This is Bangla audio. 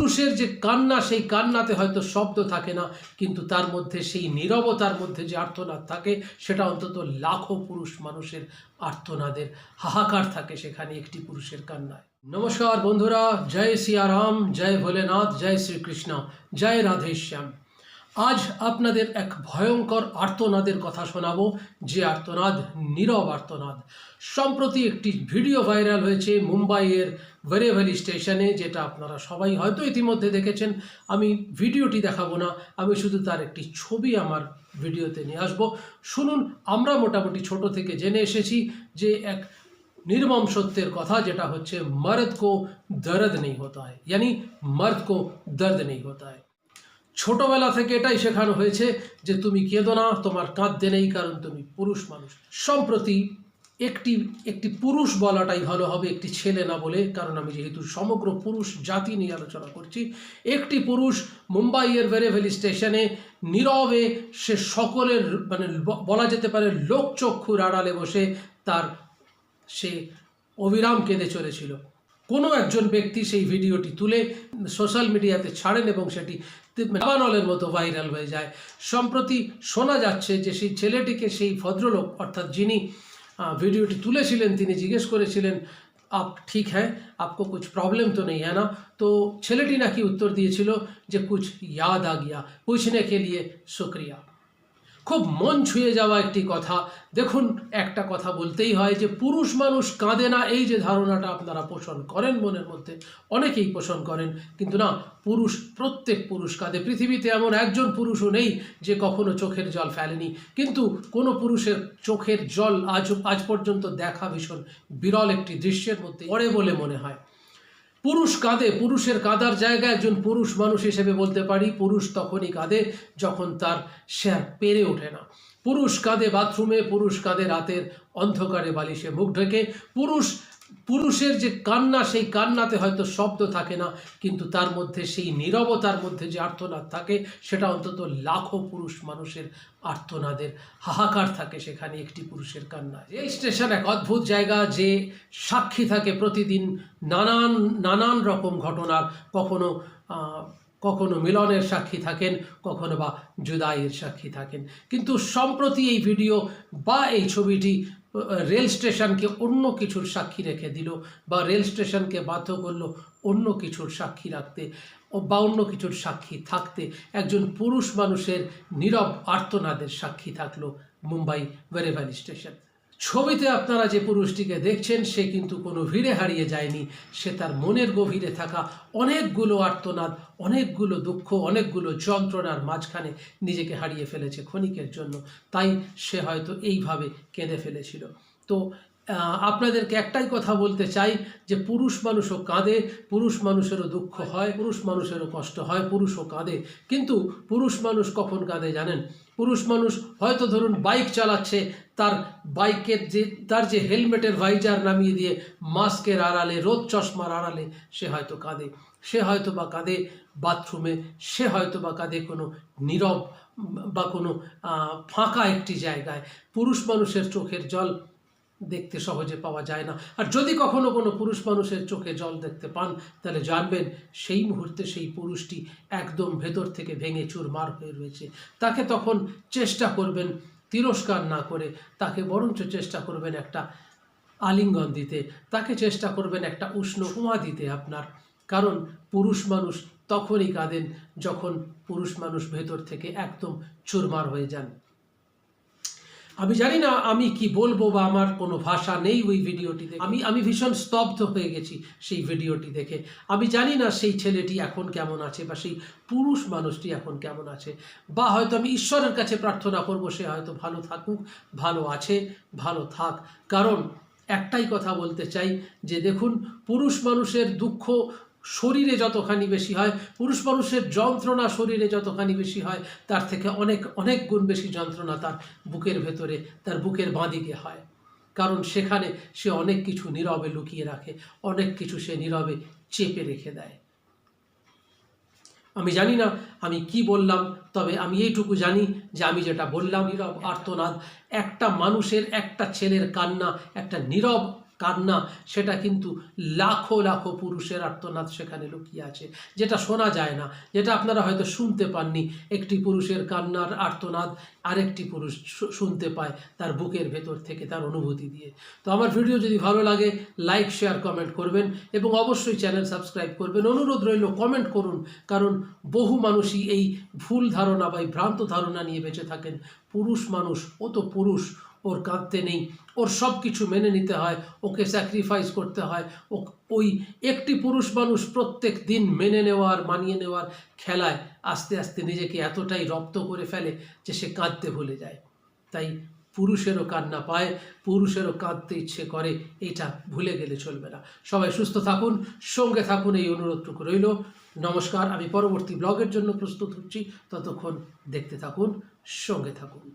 পুরুষের যে কান্না, সেই কান্নাতে হয়তো শব্দ থাকে না, কিন্তু তার মধ্যে সেই নীরবতার মধ্যে যে আর্তনাদ থাকে, সেটা অন্তত লাখো পুরুষ মানুষের আর্তনাদের হাহাকার থাকে সেখানে একটি পুরুষের কান্নায়। নমস্কার বন্ধুরা, জয় সিয়ারাম জয় ভোলেনাথ, জয় শ্রীকৃষ্ণ জয় রাধেশ্যাম আজ আপনাদের এক ভয়ঙ্কর আর্তনাদের কথা শোনাবো, যে আর্তনাদ, নীরব আর্তনাদ। সম্প্রতি একটি ভিডিও ভাইরাল হয়েছে মুম্বাইয়ের ভেরেভেলি স্টেশনে যেটা আপনারা সবাই হয়তো ইতিমধ্যে দেখেছেন আমি ভিডিওটি দেখাবো না আমি শুধু তার একটি ছবি আমার ভিডিওতে নিয়ে আসবো শুনুন আমরা মোটামুটি ছোট থেকে জেনে এসেছি যে এক निर्मम सत्येर কথা যেটা হচ্ছে मर्द को दर्द नहीं होता है यानी मर्द को दर्द नहीं होता है ছোটবেলা থেকে এটাই শেখানো হয়েছে যে তুমি কেঁদো না তোমার কাঁদতে নেই কারণ তুমি পুরুষ মানুষ সম্প্রতি একটি একটি পুরুষ বলাটাই ভালো হবে, একটি ছেলে না বলে, কারণ আমি যেহেতু সমগ্র পুরুষ জাতি নিয়ে আলোচনা করছি, একটি পুরুষ মুম্বাইয়ের ভেরেভেলি স্টেশনে, নীরবে সে সকলের মানে বলা যেতে পারে লোকচক্ষুর আড়ালে বসে তার, সে অবিরাম কেঁদে চলেছিল। কোনো একজন ব্যক্তি সেই ভিডিওটি তুলে সোশ্যাল মিডিয়াতে ছাড়েন এবং সেটি দাবানলের মতো ভাইরাল হয়ে যায়। সম্প্রতি শোনা যাচ্ছে যে সেই ছেলেটিকে সেই ভদ্রলোক, অর্থাৎ যিনি ভিডিওটি তুলেছিলেন তিনি জিজ্ঞেস করেছিলেন আপ ঠিক হ্যাঁ আপকো কুছ প্রবলেম তো নেই হ্যাঁ না তো ছেলেটি নাকি উত্তর দিয়েছিল যে কুছ ইয়াদ আ গিয়া পুছনে কে লিয়ে শুক্রিয়া খুব মন ছুঁয়ে যাওয়া একটি কথা। দেখুন, একটা কথা বলতেই হয় যে, পুরুষ মানুষ কাঁদে না, এই যে ধারণাটা আপনারা পোষণ করেন মনের মধ্যে, অনেকেই পোষণ করেন। কিন্তু না, পুরুষ, প্রত্যেক পুরুষ কাঁদে। পৃথিবীতে এমন একজন পুরুষও নেই যে কখনো চোখের জল ফেলেনি। কিন্তু কোনো পুরুষের চোখের জল আজ আজ পর্যন্ত দেখা ভীষণ বিরল একটি দৃশ্যের মধ্যে পড়ে বলে মনে হয়। পুরুষ কাঁদে, পুরুষের কাঁদার জায়গায় একজন পুরুষ মানুষ হিসেবে বলতে পারি, পুরুষ তখনই কাঁদে যখন তার আর পেরে ওঠে না। পুরুষ কাঁদে বাথরুমে, পুরুষ কাঁদে রাতের অন্ধকারে বালিশে মুখ ঢেকে, পুরুষ পুরুষের যে কান্না, সেই কান্নাতে হয়তো শব্দ থাকে না, কিন্তু তার মধ্যে সেই নীরবতার মধ্যে যে আর্তনাদ থাকে, সেটা অন্তত লাখো পুরুষ মানুষের আর্তনাদের হাহাকার থাকে সেখানে একটি পুরুষের কান্না এই স্টেশন এক অদ্ভুত জায়গা যে সাক্ষী থাকে প্রতিদিন নানান নানান রকম ঘটনার। কখনো কখনো মিলনের সাক্ষী থাকেন, কখনো বা জুদাইয়ের সাক্ষী থাকেন। কিন্তু সম্প্রতি এই ভিডিও বা এই ছবিটি রেল স্টেশনকে অন্য কিছুর সাক্ষী রেখে দিল বা রেল স্টেশনকে বাধ্য করল অন্য কিছুর সাক্ষী রাখতে বা অন্য কিছুর সাক্ষী থাকতে। একজন পুরুষ মানুষের নীরব আর্তনাদের সাক্ষী থাকল মুম্বাই ভেরেভালি স্টেশন। ছবিতে আপনারা যে পুরুষটিকে দেখছেন, সে কিন্তু কোনো ভিড়ে হারিয়ে যায়নি। সে তার মনের গভীরে থাকা অনেকগুলো আর্তনাদ, অনেকগুলো দুঃখ, অনেকগুলো যন্ত্রণার মাঝখানে নিজেকে হারিয়ে ফেলেছে ক্ষণিকের জন্য। তাই সে হয়তো এইভাবে কেঁদে ফেলেছিল। তো আপনাদেরকে একটাই কথা বলতে চাই যে পুরুষ মানুষও কাঁদে, পুরুষ মানুষেরও দুঃখ হয়, পুরুষ মানুষেরও কষ্ট হয়, পুরুষও কাঁদে। কিন্তু পুরুষ মানুষ কখন কাঁদে জানেন? পুরুষ মানুষ হয়তো ধরুন বাইক চালাচ্ছে, তার বাইকের যে, তার যে হেলমেটের ভাইজার নামিয়ে দিয়ে মাস্কের আড়ালে, রোদ চশমার আড়ালে, সে হয়তো কাঁদে। সে হয়তো বা কাঁদে বাথরুমে, সে হয়তো বা কাঁদে কোনো নীরব বা কোনো ফাঁকা একটি জায়গায়। পুরুষ মানুষের চোখের জল দেখতে সহজে পাওয়া যায় না। আর যদি কখনো কোনো পুরুষ মানুষের চোখে জল দেখতে পান, তাহলে জানবেন সেই মুহূর্তে সেই পুরুষটি একদম ভেতর থেকে ভেঙে চুরমার হয়ে রয়েছে। তাকে তখন চেষ্টা করবেন তিরস্কার না করে, তাকে বরঞ্চ চেষ্টা করবেন একটা আলিঙ্গন দিতে, তাকে চেষ্টা করবেন একটা উষ্ণ ছোঁয়া দিতে আপনার। কারণ পুরুষ মানুষ তখনই কাঁদেন যখন পুরুষ মানুষ ভেতর থেকে একদম চুরমার হয়ে যান। আমি জানি না আমি কি বলব বা আমার কোনো ভাষা নেই ওই ভিডিওটি দেখে। আমি আমি ভীষণ স্তব্ধ হয়ে গেছি সেই ভিডিওটি দেখে। আমি জানি না সেই ছেলেটি এখন কেমন আছে বা সেই পুরুষ মানুষটি এখন কেমন আছে। বা হয়তো আমি ঈশ্বরের কাছে প্রার্থনা করব, সে হয়তো ভালো থাকুক, ভালো আছে, ভালো থাক। কারণ একটাই কথা বলতে চাই যে দেখুন, পুরুষ মানুষের দুঃখ শরীরে যতখানি বেশি হয়, পুরুষ মানুষের যন্ত্রণা শরীরে যতখানি বেশি হয়, তার থেকে অনেক অনেক গুণ বেশি যন্ত্রণা তার বুকের ভেতরে, তার বুকের বাঁদিকে হয়। কারণ সেখানে সে অনেক কিছু নীরবে লুকিয়ে রাখে, অনেক কিছু সে নীরবে চেপে রেখে দেয়। আমি জানি না আমি কি বললাম, তবে আমি এইটুকু জানি যে আমি যেটা বললাম, নীরব আর্তনাদ, একটা মানুষের একটা ছেলের কান্না, একটা নীরব কান্না, সেটা কিন্তু লাখো লাখো পুরুষের আর্তনাদ সেখানে লুকিয়ে আছে। যেটা শোনা যায় না, যেটা আপনারা হয়তো শুনতে পাননি, একটি পুরুষের কান্নার আর্তনাদ আরেকটি পুরুষ শুনতে পায় তার বুকের ভেতর থেকে তার অনুভূতি দিয়ে। তো আমার ভিডিও যদি ভালো লাগে, লাইক, শেয়ার, কমেন্ট করবেন এবং অবশ্যই চ্যানেল সাবস্ক্রাইব করবেন। অনুরোধ রইল, কমেন্ট করুন, কারণ বহু মানুষই এই ভুল ধারণা বা এই ভ্রান্ত ধারণা নিয়ে বেঁচে থাকেন। পুরুষ মানুষ, ও তো পুরুষ ওর কাঁদতে নেই। ওর সব কিছু মেনে নিতে হয়, ওকে স্যাক্রিফাইস করতে হয়। ও, ওই একটি পুরুষ মানুষ প্রত্যেক দিন মেনে নেওয়ার, মানিয়ে নেওয়ার খেলায় আস্তে আস্তে নিজেকে এতটাই রপ্ত করে ফেলে যে সে কাঁদতে ভুলে যায়। তাই পুরুষেরও কান্না পায়, পুরুষেরও কাঁদতে ইচ্ছে করে, এটা ভুলে গেলে চলবে না। সবাই সুস্থ থাকুন, সঙ্গে থাকুন, এই অনুরোধটুকু রইল। নমস্কার, আমি পরবর্তী ব্লগের জন্য প্রস্তুত হচ্ছি। ততক্ষণ দেখতে থাকুন, সঙ্গে থাকুন।